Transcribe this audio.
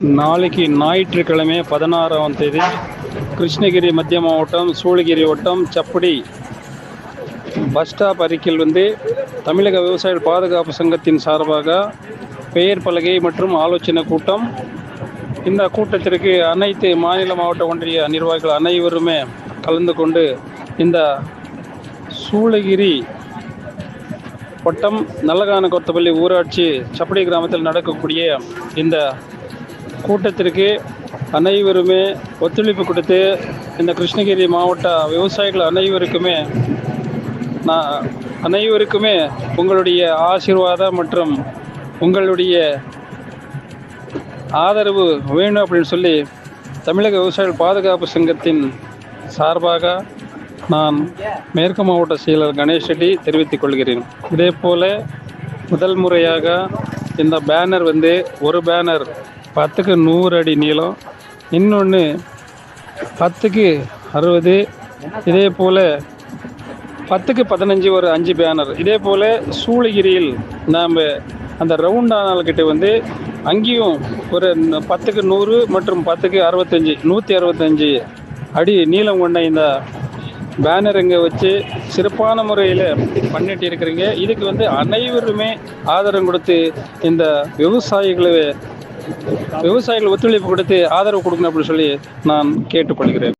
நாளைக்கு ஞாயிற்றுக்கிழமை பதினாறாம் தேதி கிருஷ்ணகிரி மத்திய மாவட்டம் சூளகிரி வட்டம் சப்படி பஸ் ஸ்டாப் அருகில் வந்து தமிழக விவசாயிகள் பாதுகாப்பு சங்கத்தின் சார்பாக பெயர் பலகை மற்றும் ஆலோசனை கூட்டம். இந்த கூட்டத்திற்கு அனைத்து மாநில மாவட்ட ஒன்றிய நிர்வாகிகள் அனைவருமே கலந்து கொண்டு இந்த சூளகிரி வட்டம் நல்லகான கொத்தப்பள்ளி ஊராட்சி சப்படி கிராமத்தில் நடக்கக்கூடிய இந்த கூட்டத்திற்கு அனைவருமே ஒத்துழைப்பு கொடுத்து இந்த கிருஷ்ணகிரி மாவட்ட விவசாயிகள் அனைவருக்குமே நான் அனைவருக்குமே உங்களுடைய ஆசீர்வாதம் மற்றும் உங்களுடைய ஆதரவு வேணும் அப்படின்னு சொல்லி தமிழக விவசாயிகள் பாதுகாப்பு சங்கத்தின் சார்பாக நான் மேற்கு மாவட்ட செயலர் கணேஷ் ரெட்டி தெரிவித்துக் கொள்கிறேன். இதே போல் முதல் முறையாக இந்த பேனர் வந்து ஒரு பேனர் பத்துக்கு நூறு அடி நீளம் இன்னொன்று பத்துக்கு அறுபது இதே போல் பத்துக்கு பதினஞ்சு ஒரு அஞ்சு பேனர் இதே போல் சூளகிரியில் நாம் அந்த ரவுண்டானால்கிட்ட வந்து அங்கேயும் ஒரு பத்துக்கு நூறு மற்றும் பத்துக்கு அறுபத்தஞ்சி நூற்றி அறுபத்தஞ்சி அடி நீளம் கொண்ட இந்த பேனர் இங்கே வச்சு சிறப்பான முறையில் பண்ணிட்டு இருக்கிறீங்க. இதுக்கு வந்து அனைவருமே ஆதரவு கொடுத்து இந்த விவசாயிகளை விவசாயிகள் ஒத்துழைப்பு கொடுத்து ஆதரவு கொடுக்கணும் அப்படின்னு சொல்லி நான் கேட்டுக்கொள்கிறேன்.